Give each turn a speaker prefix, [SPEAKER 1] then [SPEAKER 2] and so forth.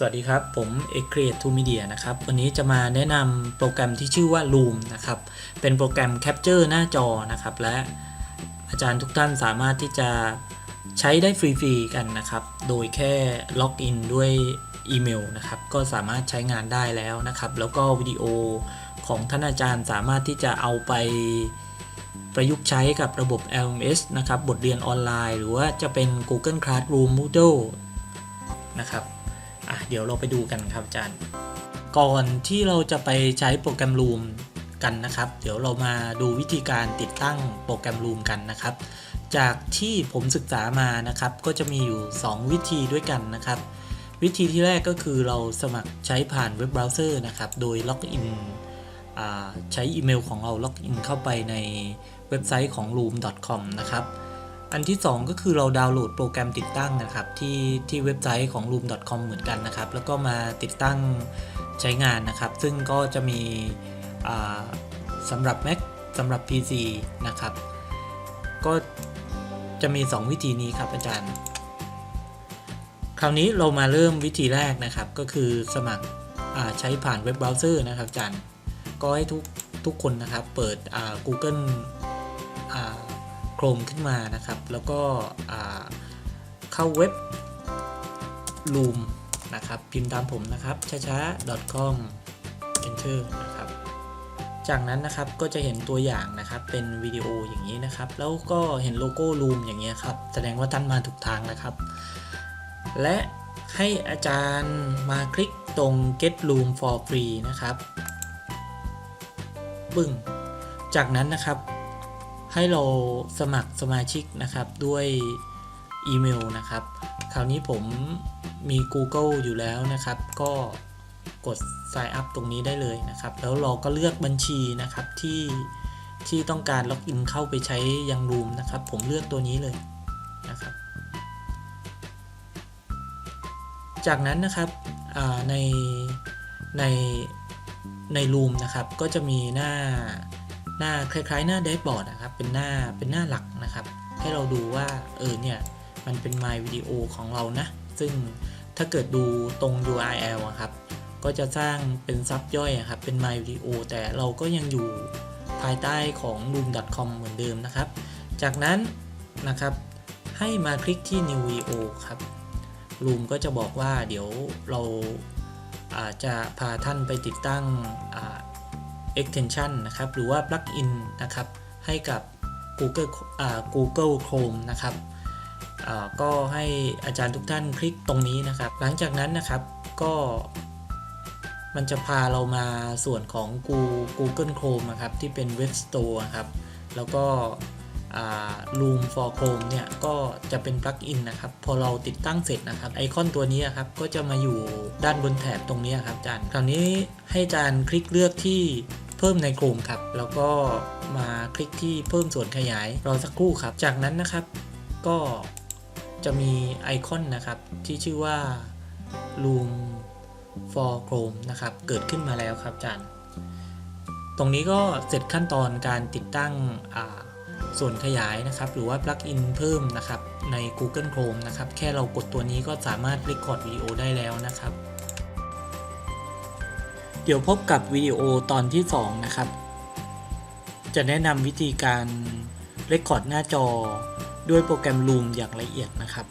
[SPEAKER 1] สวัสดีครับ ผมเอกเ a t e to Media นะครับ วันนี้จะมาแนะนำโปรแกรมที่ชื่อว่า Loom นะครับ เป็นโปรแกรม Capture หน้าจอนะครับ และอาจารย์ทุกท่านสามารถที่จะใช้ได้ฟรีๆกันนะครับ โดยแค่ล็อกอินด้วยอีเมลนะครับ ก็สามารถใช้งานได้แล้วนะครับ แล้วก็วิดีโอของท่านอาจารย์สามารถที่จะเอาไปประยุกต์ใช้กับระบบ LMS นะครับ บทเรียนออนไลน์ หรือว่าจะเป็น Google Classroom Moodle นะครับ เดี๋ยวเราไปดูกันครับอาจารย์ ก่อนที่เราจะไปใช้โปรแกรม Loom กันนะครับ เดี๋ยวเรามาดูวิธีการติดตั้งโปรแกรม Loom กันนะครับ จากที่ผมศึกษามานะครับ ก็จะมีอยู่ 2 วิธีด้วยกันนะครับ วิธีที่แรกก็คือเราสมัครใช้ผ่านเว็บเบราว์เซอร์นะครับ โดยล็อกอินใช้อีเมลของเราล็อกอินเข้าไปในเว็บไซต์ของ loom.com นะครับ อันที่ 2 ก็คือเราดาวน์โหลดโปรแกรมติดตั้งนะครับ ที่ที่เว็บไซต์ของ loom.com เหมือนกันนะครับ แล้วก็มาติดตั้งใช้งานนะครับ ซึ่งก็จะมีสำหรับ Mac สำหรับ PC นะครับ ก็จะมี 2 วิธีนี้ครับอาจารย์ คราวนี้เรามาเริ่มวิธีแรกนะครับ ก็คือสมัครใช้ผ่านเว็บเบราว์เซอร์นะครับอาจารย์ ก็ให้ทุกทุกคนนะครับเปิด Google โครมขึ้นมานะครับ แล้วก็เข้าเว็บ loom นะครับ พิมพ์ตามผมนะครับ ช้าๆ com enter นะครับ จากนั้นนะครับก็จะเห็นตัวอย่างนะครับ เป็นวิดีโออย่างนี้นะครับ แล้วก็เห็นโลโก้ loom อย่างเงี้ยครับ แสดงว่าท่านมาถูกทางนะครับ และให้อาจารย์มาคลิกตรง get loom for free นะครับ ปึ้ง จากนั้นนะครับ ให้เราสมัครสมาชิกนะครับด้วยอีเมลนะครับ คราวนี้ผมมี Google อยู่แล้วนะครับ ก็กด Sign up ตรงนี้ได้เลยนะครับ แล้วเราก็เลือกบัญชีนะครับที่ที่ต้องการล็อกอินเข้าไปใช้ยังรูมนะครับ ผมเลือกตัวนี้เลยนะครับ จากนั้นนะครับในในในรูมนะครับ ก็จะมีหน้า หน้าคล้าย ๆ หน้าแดชบอร์ดนะครับ เป็นหน้าเป็นหน้าหลักนะครับ ให้เราดูว่าเออเนี่ยมันเป็น My Video ของเรานะ ซึ่งถ้าเกิดดูตรง URL อะครับ ก็จะสร้างเป็นซับย่อยอะครับ เป็น My Video แต่เราก็ยังอยู่ภายใต้ของ room.com เหมือนเดิมนะครับ จากนั้นนะครับให้มาคลิกที่ New Video ครับ Room ก็จะบอกว่าเดี๋ยวเราอาจจะพาท่านไปติดตั้งอ่า extension นะครับ หรือว่า plugin นะครับ ให้กับ Google อ่า Google Chrome นะครับก็ให้อาจารย์ทุกท่านคลิกตรงนี้นะครับ หลังจากนั้นนะครับก็มันจะพาเรามาส่วนของ Google Chrome นะครับ ที่เป็น Web Store ครับ แล้วก็อ่า Room for Chrome เนี่ย ก็จะเป็นปลั๊กอินนะครับ พอเราติดตั้งเสร็จนะครับ ไอคอนตัวนี้ครับ ก็จะมาอยู่ด้านบนแถบตรงนี้ครับอาจารย์ คราวนี้ให้อาจารย์คลิกเลือกที่ เพิ่มใน Chrome ครับ แล้วก็มาคลิกที่เพิ่มส่วนขยายรอสักครู่ครับ จากนั้นนะครับก็จะมีไอคอนนะครับ ที่ชื่อว่า Room for Chrome นะครับ เกิดขึ้นมาแล้วครับอาจารย์ ตรงนี้ก็เสร็จขั้นตอนการติดตั้งส่วนขยายนะครับ หรือว่า plugin เพิ่มนะครับ ใน Google Chrome นะครับ แค่เรากดตัวนี้ก็สามารถ record วิดีโอได้แล้วนะครับ เดี๋ยวพบกับวิดีโอตอนที่ 2 นะครับ จะแนะนำวิธีการเรคคอร์ดหน้าจอด้วยโปรแกรม Loom อย่างละเอียดนะครับ